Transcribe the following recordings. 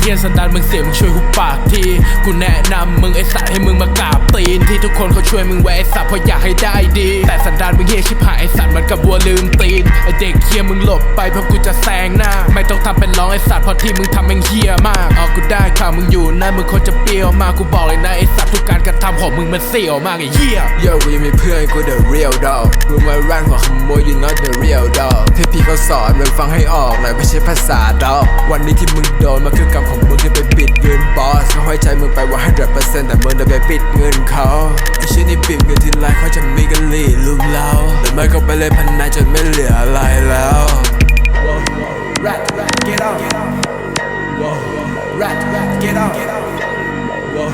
ฮียนสันดานมึงเสียมึงช่วยหุบปากที กูแนะนำมึงไอสัตว์ให้มึงมากราบตีนที่ทุกคนเขาช่วยมึงไว้ไอสัตว์เพราะอยากให้ได้ดี แต่สันดานมึงเฮียชิบหายไอสัตว์มันกับวัวลืมตีนไอเด็กเฮียมึงหลบไปเพราะกูจะแซงหน้า ไม่ต้องทำเป็นร้องไอสัตว์เพราะที่มึงทำแม่งเฮียมากเอากูได้ข่าวมึงอยู่นะมึงคนจะเปรี้ยวมากกูบอกเลยนะไอสัตว์ทุกการกระทำของมึงมันเสี่ยวมากไอเฮีย Yo กูยังมีเพื่อนกู the real dog มึงมาแรงหัวขโมย you not the real dog ที่พี่เขาสอนมึงฟังให้ออกหน่อยไม่ใช่ภาษาดอกวันนี้ที่มึงโดนมันคือกรรมของมึงที่ไปปิดเงินบอสเขาให้ใจมึงไปว่า100%แต่มึงเดินไปปิดเงินเขาไอ้เช่นนี่ปิดเงินทีไรเขาจะมีกันลีลุมเราหรือไม่ก็ไปเลยพันนายจนไม่เหลืออะไรแล้ว Rat, rat, get out. Whoa. Rat, rat, get out. Whoa.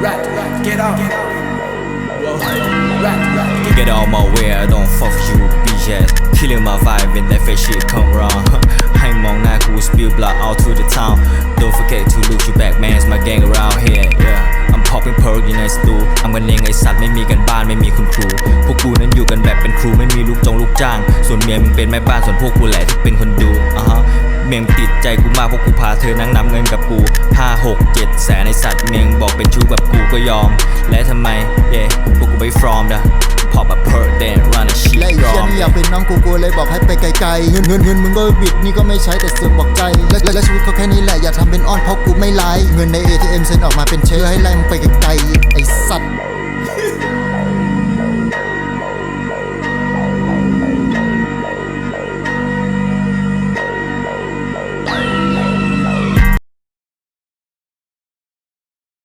Rat, rat, get out. Whoa. Rat, rat, get Get out my way, I don't fuck you, bitch ass Killing my vibe when that fake shit come round ให้มองหน้ากู spill blood out to the town Don't forget to look you back man's my gang around here yeah I'm popping perk in the stool ทำกันเองไอสัตว์ไม่มีกันบ้านไม่มีคุณครู พวกกูนั้นอยู่กันแบบเป็นครูไม่มีลูกจงลูกจ้าง ส่วนเมียมึงเป็นแม่บ้านส่วนพวกกูแหละที่เป็นคนดูอะฮะเมียงติดใจกูมากเพราะกูพาเธอนั่งนับเงินกับกู5 6 7แสนในสัตว์เมียงบอกเป็นชู้แบบกูก็ยอม และทำไมากเป็นน้องกูกลัวเลยบอกให้ไปไกลๆเงินเงินเงินมึงก็บิดนี่ก็ไม่ใช้แต่เสือกบอกใจและและชีวิตเขาแค่นี้แหละอย่าทำเป็นอ้อนเพราะกูไม่ไล่เงินใน ATM เซ็นออกมาเป็นเชื้อให้ไล่มึงไปไกลๆไอ้สัตว์